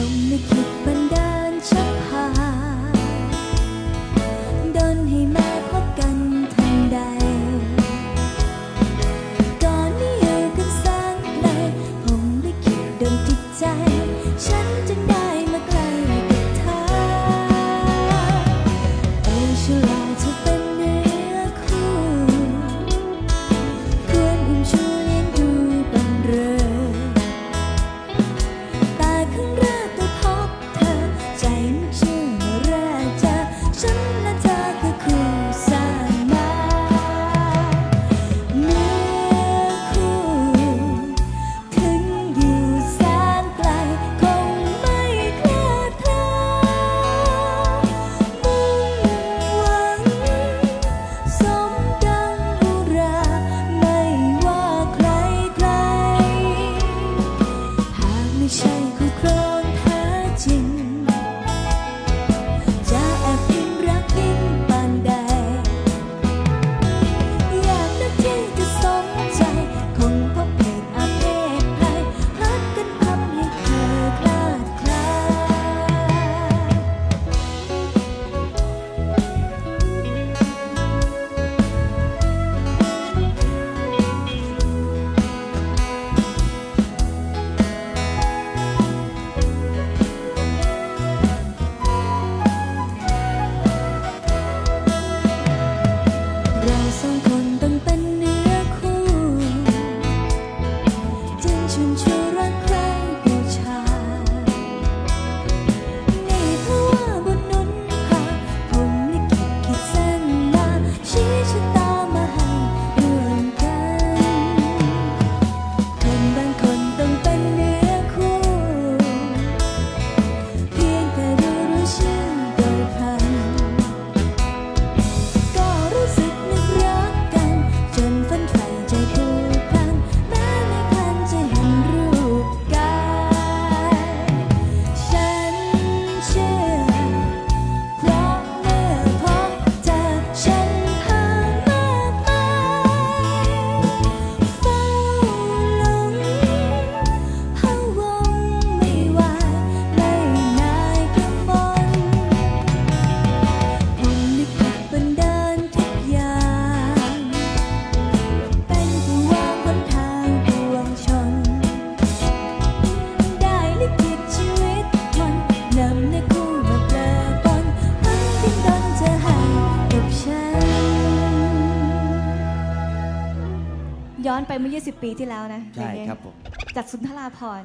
lòng nơi kịp ย้อนไปเมื่อ 20 ปีที่แล้วนะใช่ครับผม จากสุนทราพร